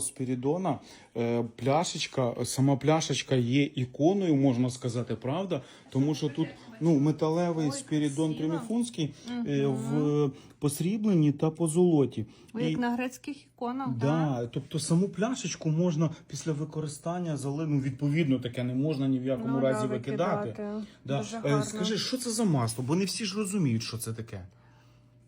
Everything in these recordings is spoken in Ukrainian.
Спірідона, е, пляшечка, сама пляшечка є іконою, можна сказати, правда? Тому що тут ну, металевий Спірідон. Триміфунський е, в посрібленні та по золоті. Ой, І- Як на грецьких іконах, да. Да, тобто саму пляшечку можна після використання залити, ну, відповідно, таке не можна ні в якому Ну, разі да, викидати. викидати. Да. Е. Скажи, що це за масло? Бо не всі ж розуміють, що це таке.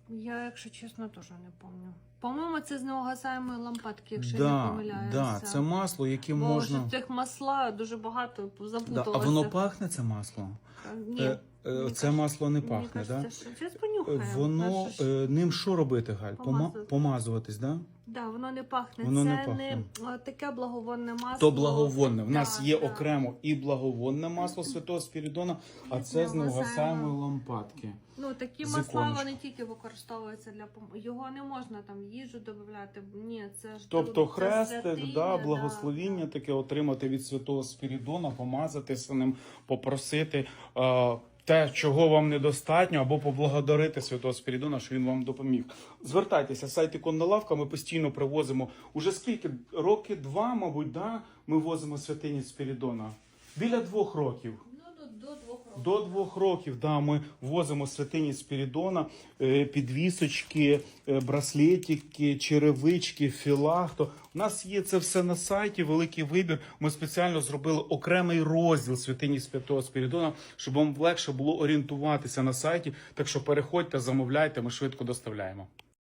Я, якщо чесно, теж не пам'ятаю. По-моєму, це з неугасаємої лампадки, якщо да, я не помиляюся. да, це масло, яке Бо можна. Бо цих масла дуже багато Да, а воно пахне це масло? Ні. Е, е, це масло не пахне, так? Да? Це, Зараз понюхаємо. Воно ж- е, ним що робити, Галь? Пома- Помазувати. помазуватись, да? Да, воно не пахне. Воно це не пахне. а, таке благовонне масло. То благовонне. В нас Да, є да. окремо і благовонне масло святого Спірідона, а це з Неугасаємо. неугасаємої лампадки. Ну такі масла вони тільки використовуються для пом- його не можна там в їжу додати. Ні, це ж Тобто це хрестик, святиня, да, да, благословіння да. таке отримати від святого Спірідона, помазатися ним, попросити е, те, чого вам недостатньо, або поблагодарити святого Спірідона, що він вам допоміг. Звертайтеся, сайт Іконна лавка. Ми постійно привозимо. Уже скільки роки два, мабуть, да, ми возимо святині Спірідона. Біля двох років. До, до двох років. До двох років да, ми возимо святині Спірідона, е, підвісочки, е, браслетики, черевички, філахто. У нас є це все на сайті, великий вибір. Ми спеціально зробили окремий розділ святині Святого Спірідона, щоб вам легше було орієнтуватися на сайті. Так що переходьте, замовляйте, ми швидко доставляємо.